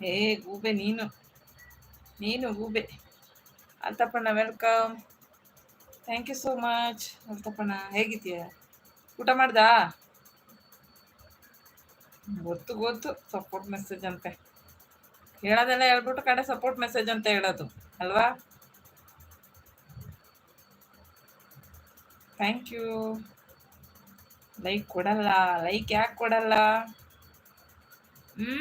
ಏ, ಗೂಬೆ ನೀನು. ನೀನು ಗೂಬೆ. ಅಲ್ತಪ್ಪಣ್ಣ welcome thank you so much ಅಲ್ತಪ್ಪಣ್ಣ, ಹೇಗಿದ್ದೀಯ? ಊಟ ಮಾಡ್ದಾ? ಗೊತ್ತು ಗೊತ್ತು. ಸಪೋರ್ಟ್ ಮೆಸೇಜ್ ಅಂತೆ. ಹೇಳೋದೆಲ್ಲ ಹೇಳ್ಬಿಟ್ಟು ಕಡೆ ಸಪೋರ್ಟ್ ಮೆಸೇಜ್ ಅಂತ ಹೇಳೋದು. ಅಲ್ವಾ? ಥ್ಯಾಂಕ್ ಯು ಲೈಕ್ ಕೊಡಲ್ಲ. ಲೈಕ್ ಯಾಕೆ ಕೊಡಲ್ಲ? ಹ್ಞೂ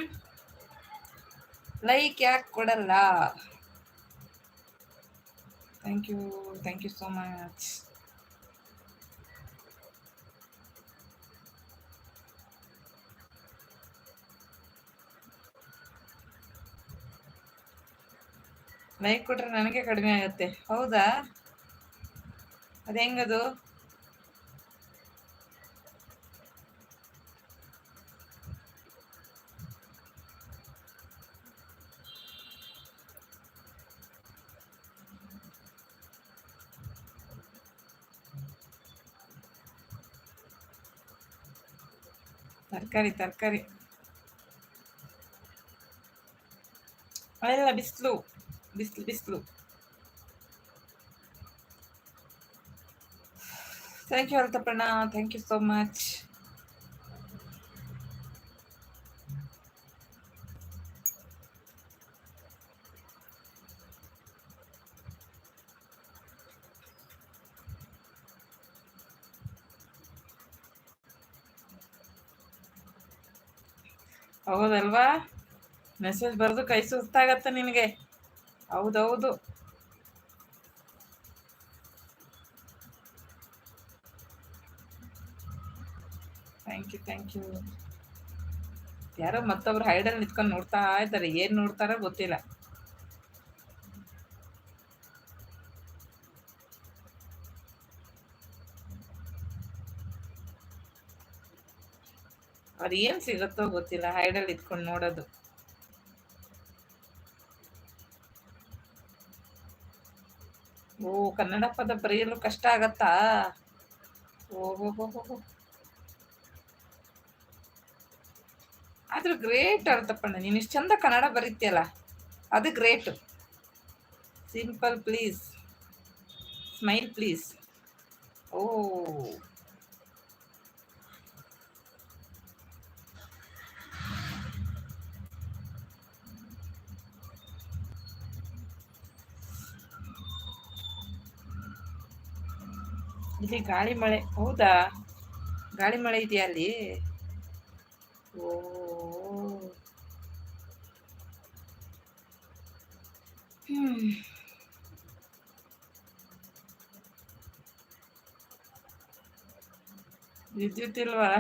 ಲೈಕ್ ಯಾಕೆ ಕೊಡಲ್ಲ? Thank you thank you so much like ಕೊಟ್ರೆ ನನಗೆ ಕಡಿಮೆ ಆಗುತ್ತೆ. ಹೌದಾ? ಅದು ಹೆಂಗದು? ತರಕಾರಿ ತರಕಾರಿ. ಅಲ್ಲ ಬಿಸಿಲು ಬಿಸಿಲು ಬಿಸಿಲು. ಥ್ಯಾಂಕ್ ಯು ಅರ್ಥಪಣ್ಣ ಥ್ಯಾಂಕ್ ಯು ಸೋ ಮಚ್ ಹೌದಲ್ವಾ? ಮೆಸೇಜ್ ಬರೆದು ಕೈ ಸುಸ್ತಾಗತ್ತೆ ನಿನಗೆ. ಹೌದೌದು. ಥ್ಯಾಂಕ್ ಯು ಥ್ಯಾಂಕ್ ಯು ಯಾರೋ ಮತ್ತೊಬ್ರು ಹೈಡಲ್ಲಿ ನಿಂತ್ಕೊಂಡು ನೋಡ್ತಾ ಇದ್ದಾರೆ. ಏನು ನೋಡ್ತಾರೋ ಗೊತ್ತಿಲ್ಲ. ಅದು ಏನು ಸಿಗುತ್ತೋ ಗೊತ್ತಿಲ್ಲ, ಹೈಡಲ್ಲಿ ಇದ್ಕೊಂಡು ನೋಡೋದು. ಓ, ಕನ್ನಡ ಪದ ಬರೆಯಲು ಕಷ್ಟ ಆಗತ್ತಾ? ಹೋ ಆದ್ರೂ ಗ್ರೇಟ್ ಅರ್ಥಪ್ಪಣ್ಣ ನೀನು ಇಷ್ಟು ಚಂದ ಕನ್ನಡ ಬರೀತಿಯಲ್ಲ, ಅದು great. Simple please, smile please. ಓ. ಇಲ್ಲಿ ಗಾಳಿ ಮಳೆ, ಹೌದಾ? ಗಾಳಿ ಮಳೆ ಇದೆಯಾ ಅಲ್ಲಿ? ಓ. ವಿದ್ಯುತ್ ಇಲ್ವಾ?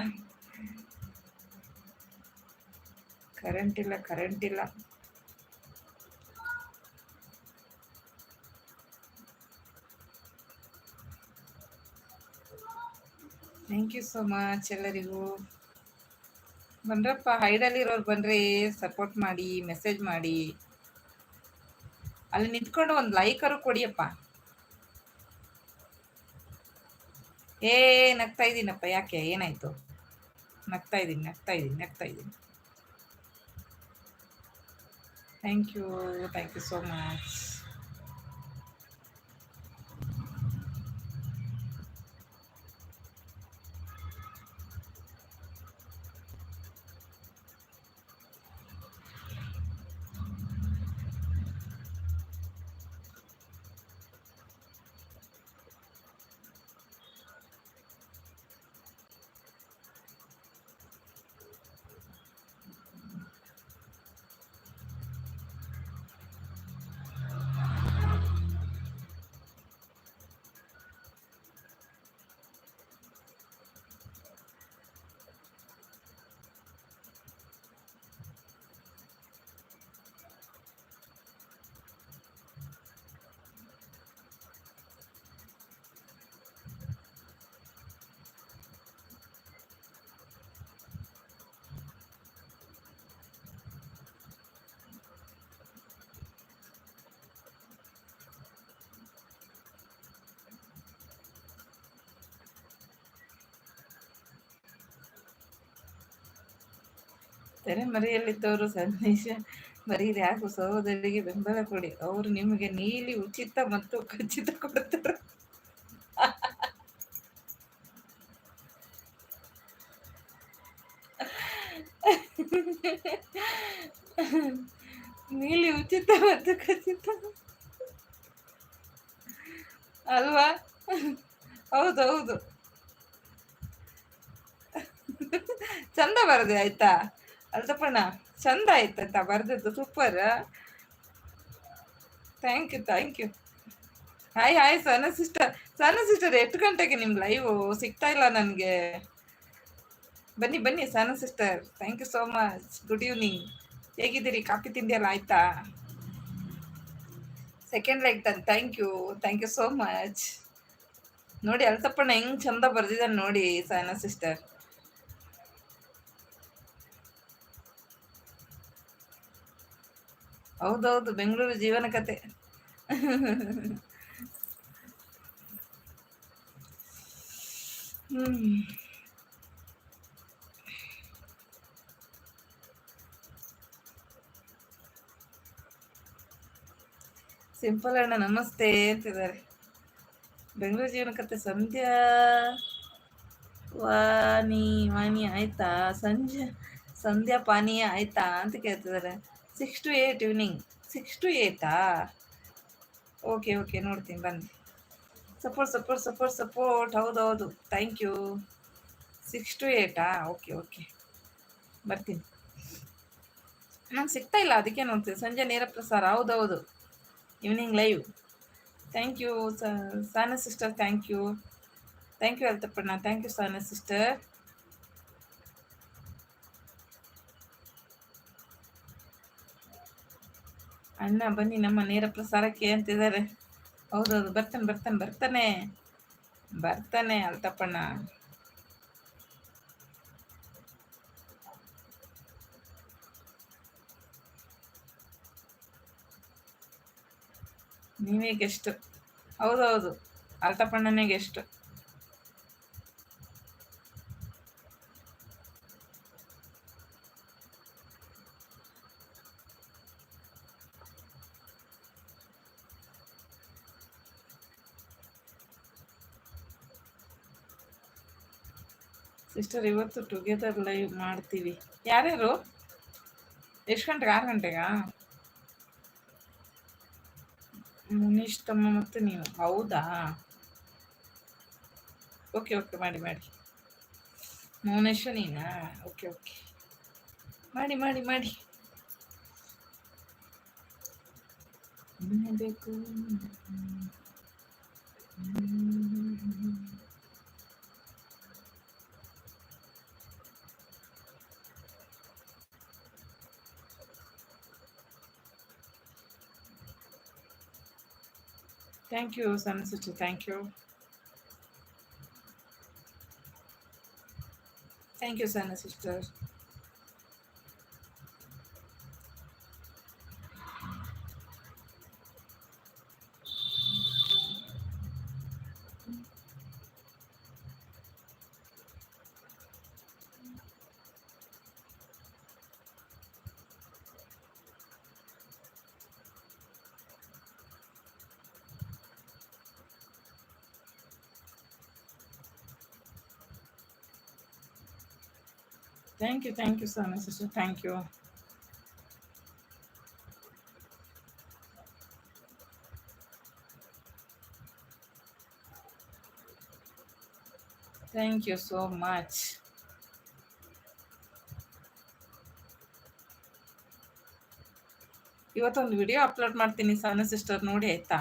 ಕರೆಂಟ್ ಇಲ್ಲ ಕರೆಂಟ್ ಇಲ್ಲ. ಥ್ಯಾಂಕ್ ಯು ಸೋ ಮಚ್ ಎಲ್ಲರಿಗೂ. ಬಂದ್ರಪ್ಪ ಹೈಡಲ್ಲಿರೋರು ಬಂದರೆ ಸಪೋರ್ಟ್ ಮಾಡಿ ಮೆಸೇಜ್ ಮಾಡಿ. ಅಲ್ಲಿ ನಿಂತ್ಕೊಂಡು ಒಂದು ಲೈಕರು ಕೊಡಿಯಪ್ಪ. ಏ, ನಗ್ತಾ ಇದ್ದೀನಪ್ಪ, ಯಾಕೆ? ಏನಾಯ್ತು? ನಗ್ತಾ ಇದ್ದೀನಿ ನಗ್ತಾ ಇದ್ದೀನಿ ನಗ್ತಾ ಇದ್ದೀನಿ. Thank you thank you so much ತೆರೆ ತೋರು ಸಂದೇಶ ಬರೀರಿ ಹಾಗೂ ಸಹೋದರಿಗೆ ಬೆಂಬಲ ಕೊಡಿ. ಅವರು ನಿಮಗೆ ನೀಲಿ, ಉಚಿತ ಮತ್ತು ಖಚಿತ ಕೊಡ್ತಾರೆ. ನೀಲಿ, ಉಚಿತ ಮತ್ತು ಖಚಿತ. ಅಲ್ವಾ? ಹೌದೌದು ಚಂದ ಬರದೆ, ಆಯ್ತಾ? ಅಲ್ದಪ್ಪಣ್ಣ ಚಂದ ಆಯ್ತಾ ಬರ್ದದ್ದು super thank you thank you hi hi Sana sister Sana sister ಎಷ್ಟು ಗಂಟೆಗೆ ನಿಮ್ಮ ಲೈವ್ ಸಿಗ್ತಾ ಇಲ್ಲ ನನಗೆ? ಬನ್ನಿ ಬನ್ನಿ Sana sister thank you so much good evening ಹೇಗಿದ್ದೀರಿ? ಕಾಫಿ ತಿಂಡಿ ಎಲ್ಲ ಆಯ್ತಾ? Second like done thank you thank you so much ನೋಡಿ ಅಲ್ತಪ್ಪಣ್ಣ ಹೆಂಗೆ ಚಂದ ಬರ್ದಿದ್ದಾನೆ ನೋಡಿ ಸನ ಸಿಸ್ಟರ್ ಹೌದೌದು, ಬೆಂಗಳೂರು ಜೀವನ ಕತೆ. ಸಿಂಪಲ್ ಅಣ್ಣ, ನಮಸ್ತೆ ಅಂತಿದ್ದಾರೆ. ಬೆಂಗಳೂರು ಜೀವನ ಕತೆ ಸಂಧ್ಯಾ ವಾನಿ ವಾನಿ ಆಯ್ತಾ? ಸಂಜೆ, ಸಂಧ್ಯಾ ಪಾನೀಯ ಆಯ್ತಾ ಅಂತ ಕೇಳ್ತಿದ್ದಾರೆ. Six to eight evening six to Etah okay okay ನೋಡ್ತೀನಿ, ಬನ್ನಿ. ಸಪೋರ್ಟ್ ಸಪೋರ್ಟ್ ಸಪೋರ್ಟ್ ಸಪೋರ್ಟ್ ಹೌದು ಹೌದು. ಥ್ಯಾಂಕ್ ಯು ಸಿಕ್ಸ್ ಟು ಏಯ್ಟಾ ಓಕೆ ಓಕೆ ಬರ್ತೀನಿ. ನಾನು ಸಿಗ್ತಾ ಇಲ್ಲ, ಅದಕ್ಕೆ ನೋಡ್ತೀನಿ. ಸಂಜೆ ನೇರ ಪ್ರಸಾರ. ಹೌದೌದು evening live thank you Sana sister thank you thank you ಅಲ್ತಪ್ಪಣ್ಣ. Thank you Sana sister ಅಣ್ಣ ಬನ್ನಿ ನಮ್ಮ ನೇರ ಪ್ರಸಾರಕ್ಕೆ ಅಂತಿದ್ದಾರೆ. ಹೌದೌದು ಬರ್ತಾನೆ ಬರ್ತಾನೆ ಬರ್ತಾನೆ. ಬರ್ತಾನೆ ಅಲ್ತಪ್ಪಣ್ಣ. ನೀವೇ ಗೆಸ್ಟ್ ಹೌದೌದು ಅಲ್ತಪ್ಪಣ್ಣನೇ ಗೆಸ್ಟ್ ಸಿಸ್ಟರ್, ಇವತ್ತು ಟುಗೆದರ್ ಲೈವ್ ಮಾಡ್ತೀವಿ. ಯಾರ್ಯಾರು? ಎಷ್ಟು ಗಂಟೆಗೆ? ಆರು ಗಂಟೆಗಾ? ಮುನೀಶ್ ತಮ್ಮ ಮತ್ತು ನೀವು. ಹೌದಾ? ಓಕೆ ಓಕೆ ಮಾಡಿ ಮಾಡಿ. ಮೌನೇಶ ನೀನಾ? ಓಕೆ ಓಕೆ ಮಾಡಿ ಮಾಡಿ ಮಾಡಿ. ಬೇಕು Thank you, Sanasitu. Thank you. Thank you, Sana sister. Thank you, thank you, Sana sister. Thank you. Thank you so much ಇವತ್ತೊಂದು ವಿಡಿಯೋ ಅಪ್ಲೋಡ್ ಮಾಡ್ತೀನಿ ಸಣ್ಣ ಸಿಸ್ಟರ್ ನೋಡಿ ಆಯ್ತಾ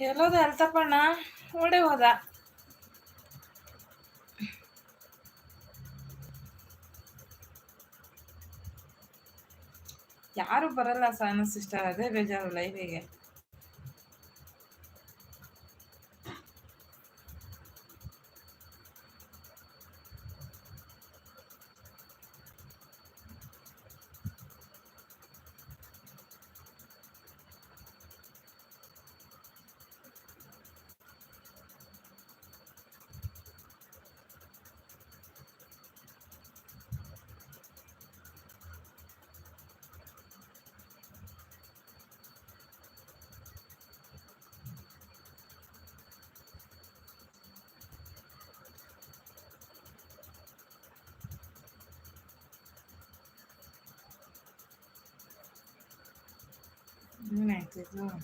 ಎಲ್ಲೋದ ಅಲ್ತಪ್ಪಣ್ಣ ಓಡೆ ಹೋದ. ಯಾರು ಬರಲ್ಲ ಸೈನಸ್ ಸಿಸ್ಟರ್ ಅದೇ ಬೇಜಾರು ಲೈವಿಗೆ Mm, I did not.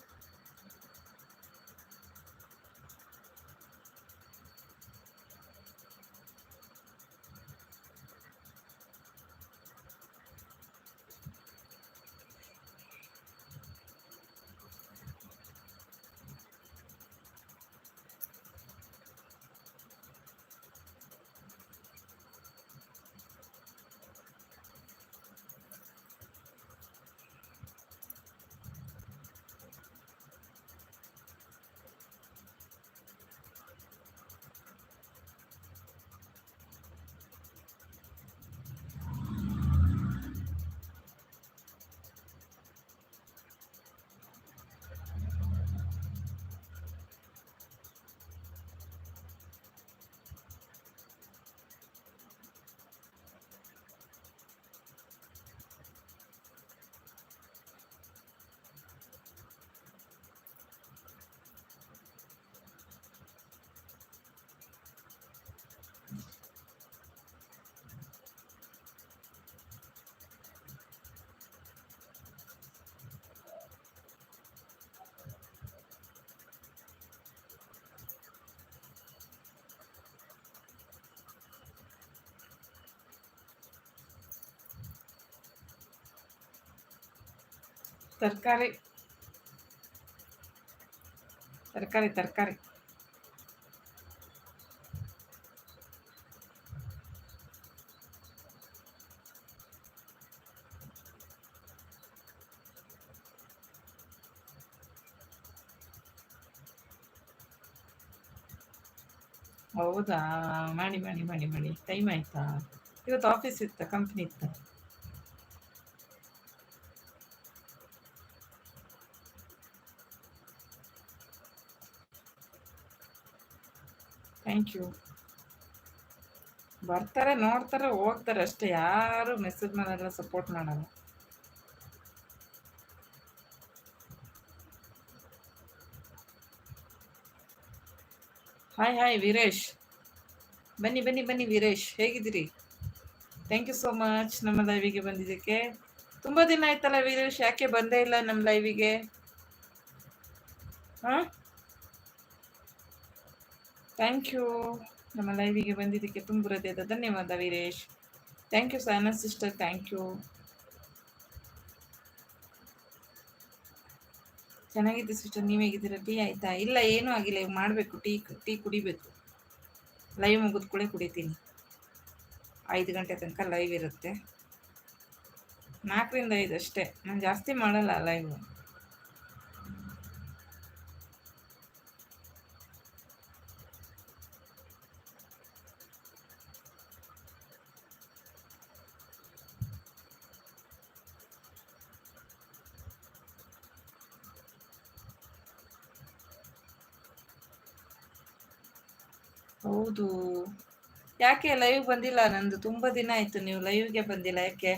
ತರಕಾರಿ. ತರಕಾರಿ ತರಕಾರಿ. ಹೌದಾ? ಮಾಡಿ ಮಾಡಿ ಮಾಡಿ ಮಾಡಿ. ಟೈಮ್ ಆಯ್ತಾ? ಇವತ್ತು ಆಫೀಸ್ ಇತ್ತ? ಕಂಪ್ನಿ ಇತ್ತ? ಥ್ಯಾಂಕ್ ಯು ಬರ್ತಾರೆ, ನೋಡ್ತಾರೆ, ಹೋಗ್ತಾರೆ ಅಷ್ಟೇ. ಯಾರು ಮೆಸೇಜ್ ಮಾಡಲ್ಲ ಸಪೋರ್ಟ್ ಮಾಡಲ್ಲ. ಹಾಯ್ ಹಾಯ್ ವೀರೇಶ್ ಬನ್ನಿ ಬನ್ನಿ ಬನ್ನಿ ವೀರೇಶ್ ಹೇಗಿದ್ದೀರಿ? ಥ್ಯಾಂಕ್ ಯು ಸೋ ಮಚ್ ನಮ್ಮ ಲೈವಿಗೆ ಬಂದಿದ್ದಕ್ಕೆ. ತುಂಬ ದಿನ ಆಯ್ತಲ್ಲ ವೀರೇಶ್ ಯಾಕೆ ಬಂದೇ ಇಲ್ಲ ನಮ್ಮ ಲೈವಿಗೆ ಹಾಂ? ಥ್ಯಾಂಕ್ ಯು ನಮ್ಮ ಲೈವಿಗೆ ಬಂದಿದ್ದಕ್ಕೆ ತುಂಬ ಹೃದಯದ ಧನ್ಯವಾದ, Veeresh. Thank you Sahana sister thank you ಚೆನ್ನಾಗಿದೆ ಸಿಸ್ಟರ್ ನೀವು ಹೇಗಿದ್ದೀರಾ? ಟೀ ಆಯ್ತಾ? ಇಲ್ಲ, ಏನೂ ಆಗಿಲ್ಲ. ಈಗ ಮಾಡಬೇಕು. ಟೀ ಟೀ ಕುಡಿಬೇಕು. ಲೈವ್ ಮುಗಿದ ಕೂಡ ಕುಡಿತೀನಿ. ಐದು ಗಂಟೆ ತನಕ ಲೈವ್ ಇರುತ್ತೆ. ನಾಲ್ಕರಿಂದ ಐದು ಅಷ್ಟೇ. ನಾನು ಜಾಸ್ತಿ ಮಾಡಲ್ಲ ಲೈವ್ ಹೌದು. ಯಾಕೆ ಲೈವ್ ಬಂದಿಲ್ಲ ನಂದು? ತುಂಬ ದಿನ ಆಯ್ತು ನೀವು ಲೈವ್ಗೆ ಬಂದಿಲ್ಲ ಯಾಕೆ?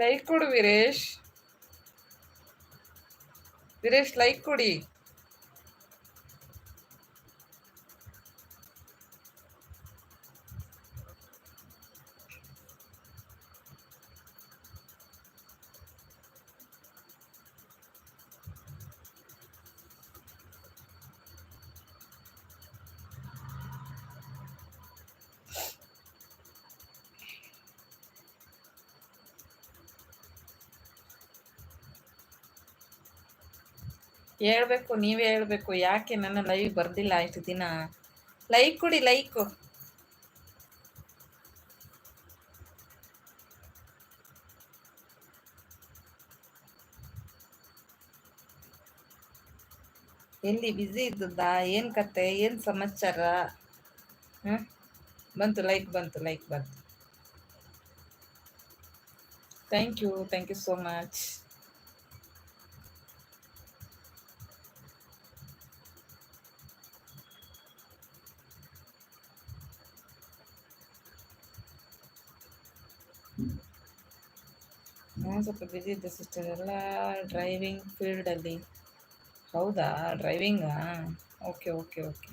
ಲೈಕ್ ಕೊಡು ವೀರೇಶ್. ವೀರೇಶ್ ಲೈಕ್ ಕೊಡಿ. ಹೇಳ್ಬೇಕು, ನೀವೇ ಹೇಳ್ಬೇಕು, ಯಾಕೆ ನನ್ನ ಲೈವ್ ಬರ್ದಿಲ್ಲ ಇಷ್ಟು ದಿನ? ಲೈಕ್ ಕೊಡಿ ಲೈಕ್ ಎಲ್ಲಿ ಬ್ಯುಸಿ ಇದ್ದದ್ದಾ? ಏನು ಕತೆ? ಏನು ಸಮಾಚಾರ? ಹಾಂ ಬಂತು ಲೈಕ್ ಬಂತು ಲೈಕ್ ಬಂತು. Thank you thank you so much ಸ್ವಲ್ಪ ಬ್ಯುಸಿ ಇದ್ದೆ ಸಿಸ್ಟರ್ ಎಲ್ಲ ಡ್ರೈವಿಂಗ್ ಫೀಲ್ಡಲ್ಲಿ ಹೌದಾ? ಡ್ರೈವಿಂಗಾ ಓಕೆ ಓಕೆ ಓಕೆ